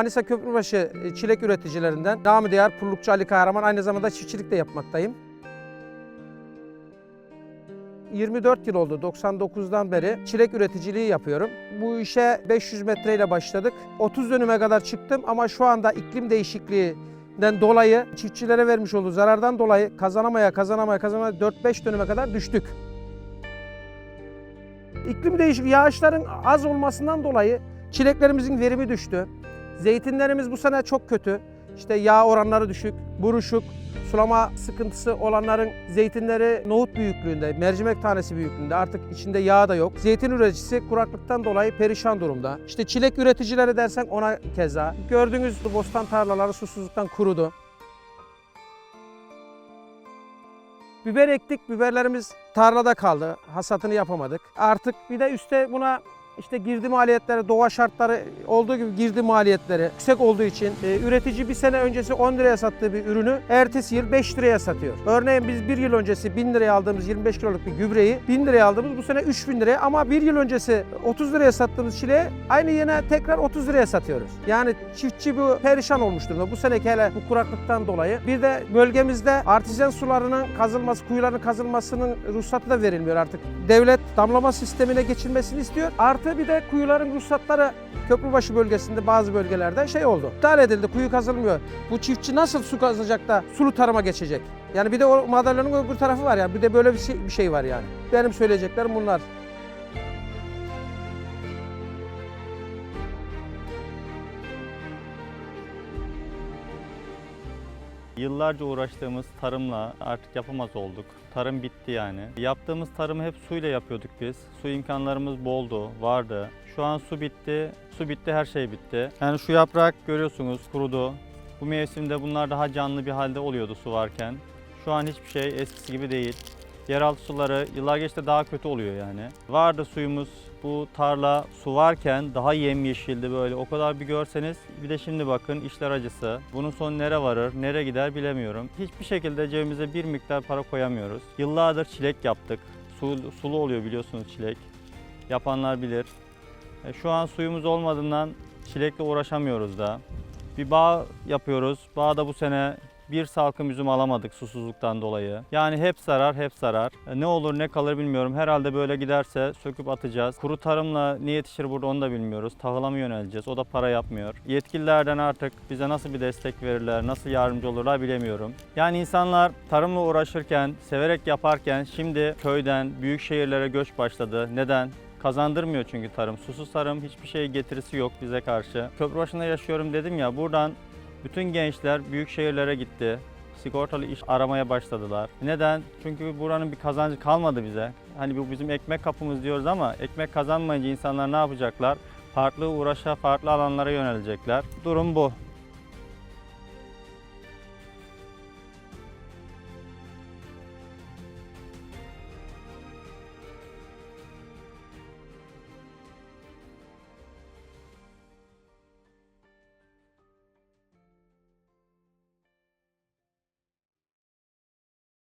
Manisa Köprübaşı e, çilek üreticilerinden. Namı diğer Pullukçu Ali Kahraman. Aynı zamanda çiftçilik de yapmaktayım. 24 yıl oldu 99'dan beri çilek üreticiliği yapıyorum. Bu işe 500 metreyle başladık. 30 dönüme kadar çıktım ama şu anda iklim değişikliğinden dolayı çiftçilere vermiş olduğu zarardan dolayı kazanamaya kazanamaya kazanamaya 4-5 dönüme kadar düştük. İklim değişikliği yağışların az olmasından dolayı çileklerimizin verimi düştü. Zeytinlerimiz bu sene çok kötü. İşte yağ oranları düşük, buruşuk, sulama sıkıntısı olanların zeytinleri nohut büyüklüğünde, mercimek tanesi büyüklüğünde artık içinde yağ da yok. Zeytin üreticisi kuraklıktan dolayı perişan durumda. İşte çilek üreticileri dersen ona keza. Gördüğünüz bostan tarlaları susuzluktan kurudu. Biber ektik, biberlerimiz tarlada kaldı. Hasatını yapamadık. Artık bir de üste buna işte girdi maliyetleri, doğa şartları olduğu gibi girdi maliyetleri yüksek olduğu için e, üretici bir sene öncesi 10 liraya sattığı bir ürünü ertesi yıl 5 liraya satıyor. Örneğin biz bir yıl öncesi 1000 liraya aldığımız 25 kiloluk bir gübreyi 1000 liraya aldığımız bu sene 3000 liraya ama bir yıl öncesi 30 liraya sattığımız çileği aynı yine tekrar 30 liraya satıyoruz. Yani çiftçi bu perişan olmuş durumda. Bu seneki hele bu kuraklıktan dolayı. Bir de bölgemizde artizan sularının kazılması, kuyuların kazılmasının ruhsatı da verilmiyor artık. Devlet damlama sistemine geçilmesini istiyor. Artı bir de kuyuların ruhsatları Köprübaşı bölgesinde bazı bölgelerde şey oldu. İptal edildi. Kuyu kazılmıyor. Bu çiftçi nasıl su kazacak da sulu tarıma geçecek? Yani bir de o madalyonun öbür tarafı var yani. Bir de böyle şey, bir şey var yani. Benim söyleyeceklerim bunlar. Yıllarca uğraştığımız tarımla artık yapamaz olduk. Tarım bitti yani. Yaptığımız tarımı hep suyla yapıyorduk biz. Su imkanlarımız boldu, vardı. Şu an su bitti, su bitti her şey bitti. Yani şu yaprak görüyorsunuz kurudu. Bu mevsimde bunlar daha canlı bir halde oluyordu su varken. Şu an hiçbir şey eskisi gibi değil. Yeraltı suları yıllar geçti daha kötü oluyor yani. Vardı suyumuz bu tarla su varken daha yemyeşildi böyle o kadar bir görseniz. Bir de şimdi bakın işler acısı. Bunun sonu nere varır, nere gider bilemiyorum. Hiçbir şekilde cebimize bir miktar para koyamıyoruz. Yıllardır çilek yaptık. Su, sulu oluyor biliyorsunuz çilek. Yapanlar bilir. E, Şu an suyumuz olmadığından çilekle uğraşamıyoruz da. Bir bağ yapıyoruz. Bağda bu sene bir salkım üzüm alamadık susuzluktan dolayı. Yani hep zarar, hep zarar. E, Ne olur ne kalır bilmiyorum. Herhalde böyle giderse söküp atacağız. Kuru tarımla ne yetişir burada onu da bilmiyoruz. Tahıla mı yöneleceğiz? O da para yapmıyor. Yetkililerden artık bize nasıl bir destek verirler, nasıl yardımcı olurlar bilemiyorum. Yani insanlar tarımla uğraşırken, severek yaparken şimdi köyden büyük şehirlere göç başladı. Neden? Kazandırmıyor çünkü tarım. Susuz tarım hiçbir şey getirisi yok bize karşı. Köprü başında yaşıyorum dedim ya buradan bütün gençler büyük şehirlere gitti. Sigortalı iş aramaya başladılar. Neden? Çünkü buranın bir kazancı kalmadı bize. Hani bu bizim ekmek kapımız diyoruz ama ekmek kazanmayınca insanlar ne yapacaklar? Farklı uğraşa, farklı alanlara yönelecekler. Durum bu.